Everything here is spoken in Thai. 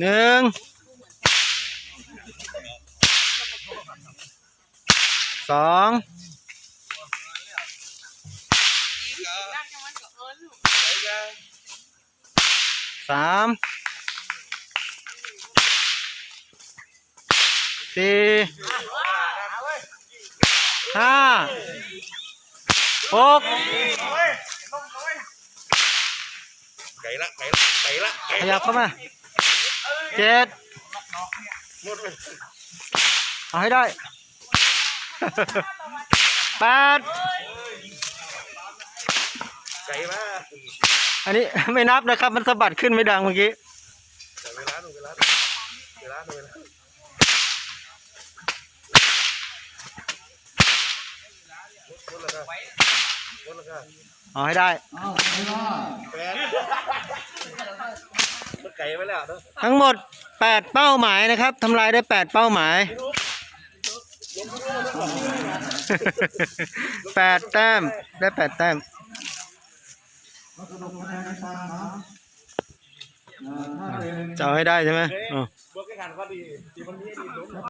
หนึ่งสองสามสี่ห้าหกไก่ละไก่ละไก่ละไก่ขยับเข้ามา เจ็ดเอาให้ได้แปดไก่ละอันนี้ไม่นับนะครับ มันสะบัดขึ้นไม่ดังเมื่อกี้เวลาหนูเวลาเวลาหนูเวลาเอาให้ได้ ไก่ไปแล้วเนอะทั้งหมด 8 เป้าหมายนะครับทำลายได้ 8 เป้าหมาย 8 แต้มได้ 8 แต้ม จะเอาให้ได้ใช่ไหมอ๋อบอกกันว่าดีดีมันมีดี